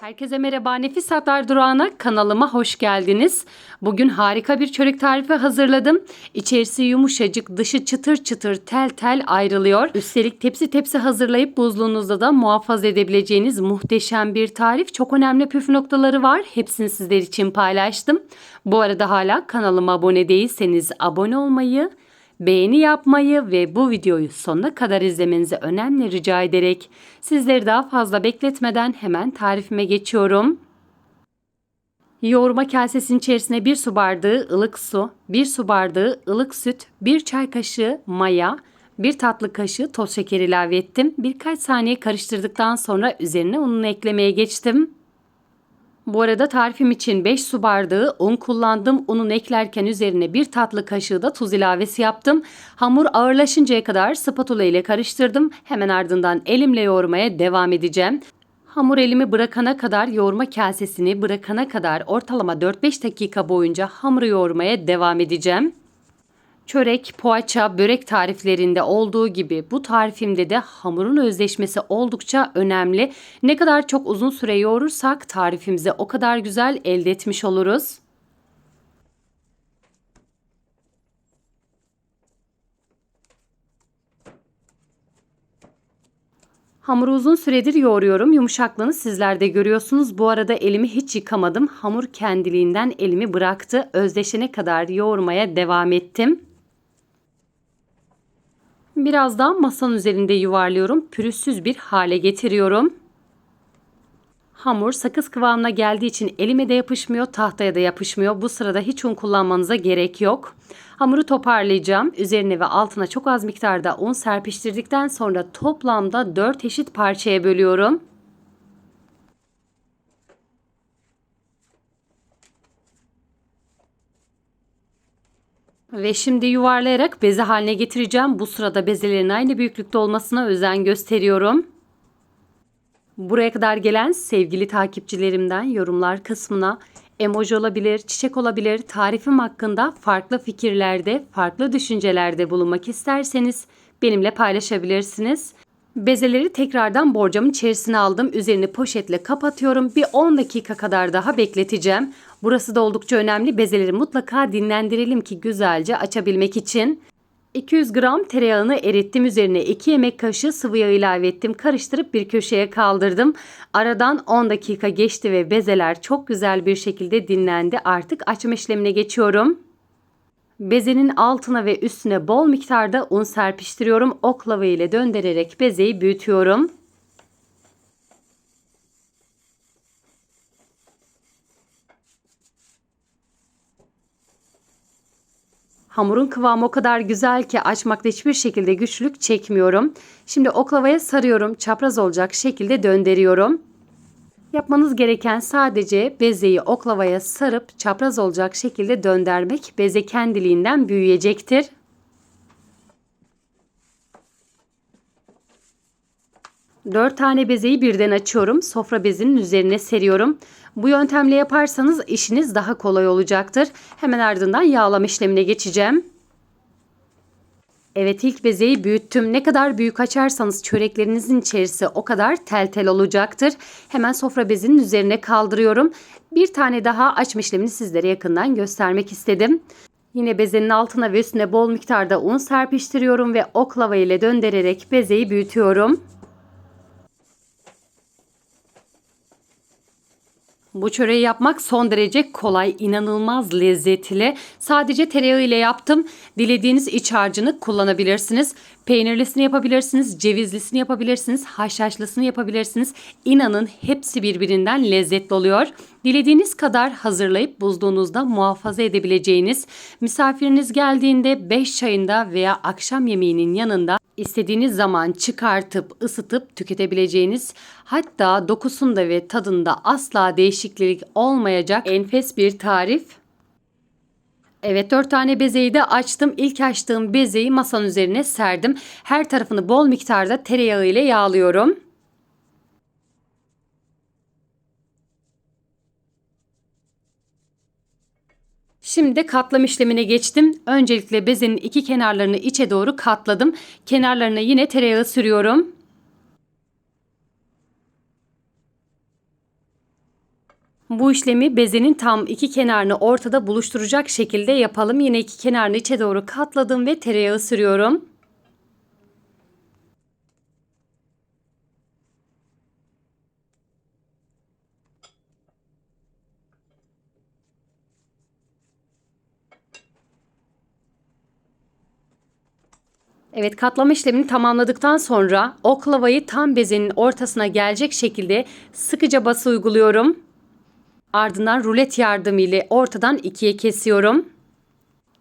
Herkese merhaba. Nefis Hatlar Durağı'na kanalıma hoş geldiniz. Bugün harika bir çörek tarifi hazırladım. İçerisi yumuşacık, dışı çıtır çıtır tel tel ayrılıyor. Üstelik tepsi tepsi hazırlayıp buzluğunuzda da muhafaza edebileceğiniz muhteşem bir tarif. Çok önemli püf noktaları var. Hepsini sizler için paylaştım. Bu arada hala kanalıma abone değilseniz abone olmayı, beğeni yapmayı ve bu videoyu sonuna kadar izlemenizi önemli rica ederek sizleri daha fazla bekletmeden hemen tarifime geçiyorum. Yoğurma kasesinin içerisine 1 su bardağı ılık su, 1 su bardağı ılık süt, 1 çay kaşığı maya, 1 tatlı kaşığı toz şeker ilave ettim. Birkaç saniye karıştırdıktan sonra üzerine ununu eklemeye geçtim. Bu arada tarifim için 5 su bardağı un kullandım. Unun eklerken üzerine bir tatlı kaşığı da tuz ilavesi yaptım. Hamur ağırlaşıncaya kadar spatula ile karıştırdım. Hemen ardından elimle yoğurmaya devam edeceğim. Hamur elimi bırakana kadar yoğurma kasesini bırakana kadar ortalama 4-5 dakika boyunca hamuru yoğurmaya devam edeceğim. Çörek, poğaça, börek tariflerinde olduğu gibi bu tarifimde de hamurun özleşmesi oldukça önemli. Ne kadar çok uzun süre yoğurursak tarifimizi o kadar güzel elde etmiş oluruz. Hamuru uzun süredir yoğuruyorum. Yumuşaklığını sizler de görüyorsunuz. Bu arada elimi hiç yıkamadım. Hamur kendiliğinden elimi bıraktı. Özdeşene kadar yoğurmaya devam ettim. Biraz daha masanın üzerinde yuvarlıyorum. Pürüzsüz bir hale getiriyorum. Hamur sakız kıvamına geldiği için elime de yapışmıyor, tahtaya da yapışmıyor. Bu sırada hiç un kullanmanıza gerek yok. Hamuru toparlayacağım. Üzerine ve altına çok az miktarda un serpiştirdikten sonra toplamda 4 eşit parçaya bölüyorum. Ve şimdi yuvarlayarak beze haline getireceğim. Bu sırada bezelerin aynı büyüklükte olmasına özen gösteriyorum. Buraya kadar gelen sevgili takipçilerimden yorumlar kısmına emoji olabilir, çiçek olabilir, tarifim hakkında farklı fikirlerde, farklı düşüncelerde bulunmak isterseniz benimle paylaşabilirsiniz. Bezeleri tekrardan borcamın içerisine aldım. Üzerini poşetle kapatıyorum. Bir 10 dakika kadar daha bekleteceğim. Burası da oldukça önemli. Bezeleri mutlaka dinlendirelim ki güzelce açabilmek için. 200 gram tereyağını erittim. Üzerine 2 yemek kaşığı sıvı yağ ilave ettim. Karıştırıp bir köşeye kaldırdım. Aradan 10 dakika geçti ve bezeler çok güzel bir şekilde dinlendi. Artık açma işlemine geçiyorum. Bezenin altına ve üstüne bol miktarda un serpiştiriyorum. Oklava ile döndürerek bezeyi büyütüyorum. Hamurun kıvamı o kadar güzel ki açmakta hiçbir şekilde güçlük çekmiyorum. Şimdi oklavaya sarıyorum. Çapraz olacak şekilde döndürüyorum. Yapmanız gereken sadece bezeyi oklavaya sarıp çapraz olacak şekilde döndürmek. Beze kendiliğinden büyüyecektir. Dört tane bezeyi birden açıyorum. Sofra bezinin üzerine seriyorum. Bu yöntemle yaparsanız işiniz daha kolay olacaktır. Hemen ardından yağlama işlemine geçeceğim. Evet ilk bezeyi büyüttüm. Ne kadar büyük açarsanız çöreklerinizin içerisi o kadar tel tel olacaktır. Hemen sofra bezinin üzerine kaldırıyorum. Bir tane daha açma işlemini sizlere yakından göstermek istedim. Yine bezenin altına ve üstüne bol miktarda un serpiştiriyorum ve oklava ile döndürerek bezeyi büyütüyorum. Bu çöreği yapmak son derece kolay, inanılmaz lezzetli. Sadece tereyağı ile yaptım. Dilediğiniz iç harcını kullanabilirsiniz. Peynirlisini yapabilirsiniz, cevizlisini yapabilirsiniz, haşhaşlısını yapabilirsiniz. İnanın hepsi birbirinden lezzetli oluyor. Dilediğiniz kadar hazırlayıp buzluğunuzda muhafaza edebileceğiniz, misafiriniz geldiğinde 5 çayında veya akşam yemeğinin yanında istediğiniz zaman çıkartıp ısıtıp tüketebileceğiniz hatta dokusunda ve tadında asla değişiklik olmayacak enfes bir tarif. Evet 4 tane bezeyi de açtım. İlk açtığım bezeyi masanın üzerine serdim. Her tarafını bol miktarda tereyağı ile yağlıyorum. Şimdi katlam işlemine geçtim. Öncelikle bezenin iki kenarlarını içe doğru katladım. Kenarlarına yine tereyağı sürüyorum. Bu işlemi bezenin tam iki kenarını ortada buluşturacak şekilde yapalım. Yine iki kenarını içe doğru katladım ve tereyağı sürüyorum. Evet katlama işlemini tamamladıktan sonra oklavayı tam bezenin ortasına gelecek şekilde sıkıca bası uyguluyorum. Ardından rulet yardımıyla ortadan ikiye kesiyorum.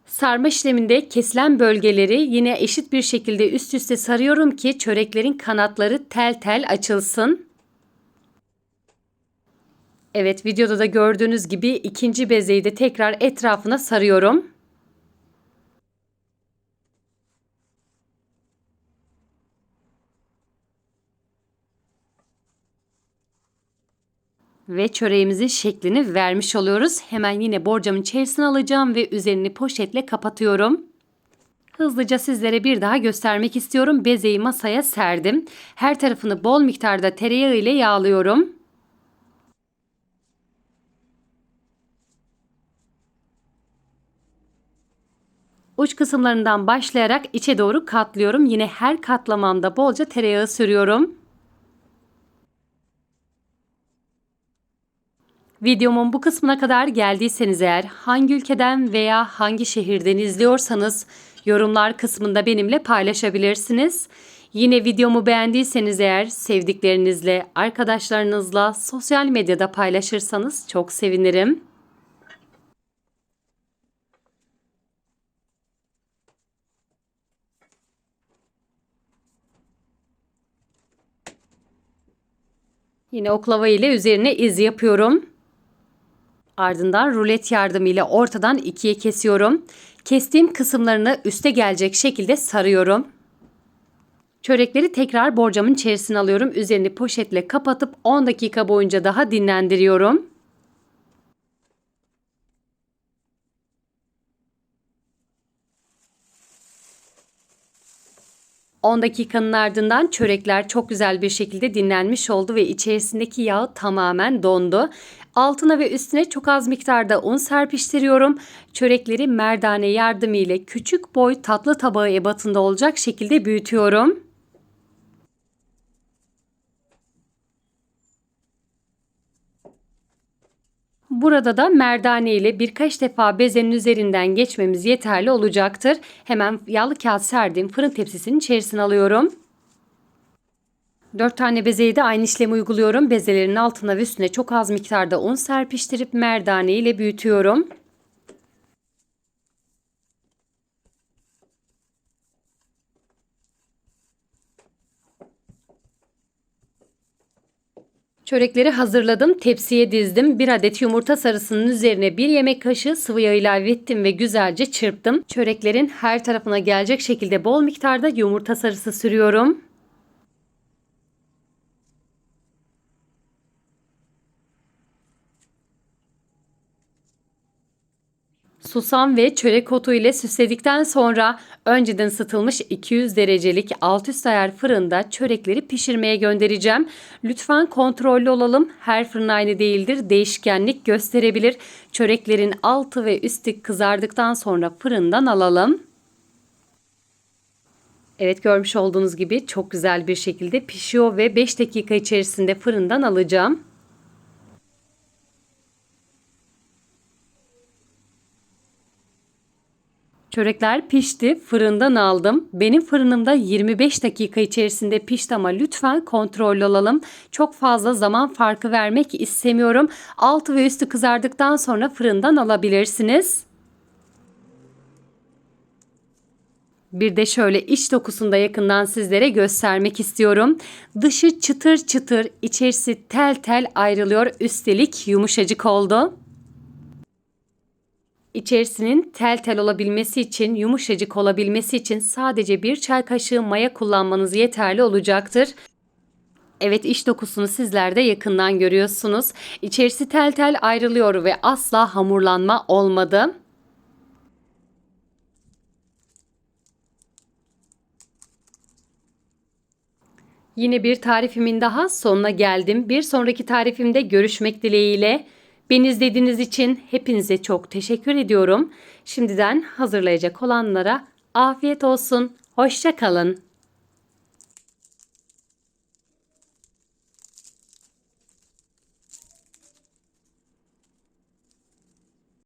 Sarma işleminde kesilen bölgeleri yine eşit bir şekilde üst üste sarıyorum ki çöreklerin kanatları tel tel açılsın. Evet videoda da gördüğünüz gibi ikinci bezeyi de tekrar etrafına sarıyorum. Ve çöreğimizin şeklini vermiş oluyoruz. Hemen yine borcamın içerisine alacağım ve üzerini poşetle kapatıyorum. Hızlıca sizlere bir daha göstermek istiyorum. Bezeyi masaya serdim. Her tarafını bol miktarda tereyağı ile yağlıyorum. Uç kısımlarından başlayarak içe doğru katlıyorum. Yine her katlamamda bolca tereyağı sürüyorum. Videomun bu kısmına kadar geldiyseniz eğer hangi ülkeden veya hangi şehirden izliyorsanız yorumlar kısmında benimle paylaşabilirsiniz. Yine videomu beğendiyseniz eğer sevdiklerinizle, arkadaşlarınızla sosyal medyada paylaşırsanız çok sevinirim. Yine oklava ile üzerine iz yapıyorum. Ardından rulet yardımıyla ortadan ikiye kesiyorum. Kestiğim kısımlarını üste gelecek şekilde sarıyorum. Çörekleri tekrar borcamın içerisine alıyorum. Üzerini poşetle kapatıp 10 dakika boyunca daha dinlendiriyorum. 10 dakikanın ardından çörekler çok güzel bir şekilde dinlenmiş oldu ve içerisindeki yağ tamamen dondu. Altına ve üstüne çok az miktarda un serpiştiriyorum. Çörekleri merdane yardımıyla küçük boy tatlı tabağı ebatında olacak şekilde büyütüyorum. Burada da merdane ile birkaç defa bezenin üzerinden geçmemiz yeterli olacaktır. Hemen yağlı kağıt serdiğim fırın tepsisinin içerisine alıyorum. 4 tane bezeyi de aynı işlemi uyguluyorum. Bezelerin altına ve üstüne çok az miktarda un serpiştirip merdane ile büyütüyorum. Çörekleri hazırladım. Tepsiye dizdim. Bir adet yumurta sarısının üzerine bir yemek kaşığı sıvı yağ ilave ettim ve güzelce çırptım. Çöreklerin her tarafına gelecek şekilde bol miktarda yumurta sarısı sürüyorum. Susam ve çörek otu ile süsledikten sonra önceden ısıtılmış 200 derecelik alt üst ayar fırında çörekleri pişirmeye göndereceğim. Lütfen kontrollü olalım. Her fırın aynı değildir. Değişkenlik gösterebilir. Çöreklerin altı ve üstü kızardıktan sonra fırından alalım. Evet görmüş olduğunuz gibi çok güzel bir şekilde pişiyor ve 5 dakika içerisinde fırından alacağım. Çörekler pişti, fırından aldım. Benim fırınımda 25 dakika içerisinde pişti ama lütfen kontrollü olalım. Çok fazla zaman farkı vermek istemiyorum. Altı ve üstü kızardıktan sonra fırından alabilirsiniz. Bir de şöyle iç dokusunu da yakından sizlere göstermek istiyorum. Dışı çıtır çıtır, içerisi tel tel ayrılıyor. Üstelik yumuşacık oldu. İçerisinin tel tel olabilmesi için, yumuşacık olabilmesi için sadece bir çay kaşığı maya kullanmanız yeterli olacaktır. Evet iç dokusunu sizler de yakından görüyorsunuz. İçerisi tel tel ayrılıyor ve asla hamurlanma olmadı. Yine bir tarifimin daha sonuna geldim. Bir sonraki tarifimde görüşmek dileğiyle. Beni izlediğiniz için hepinize çok teşekkür ediyorum. Şimdiden hazırlayacak olanlara afiyet olsun. Hoşça kalın.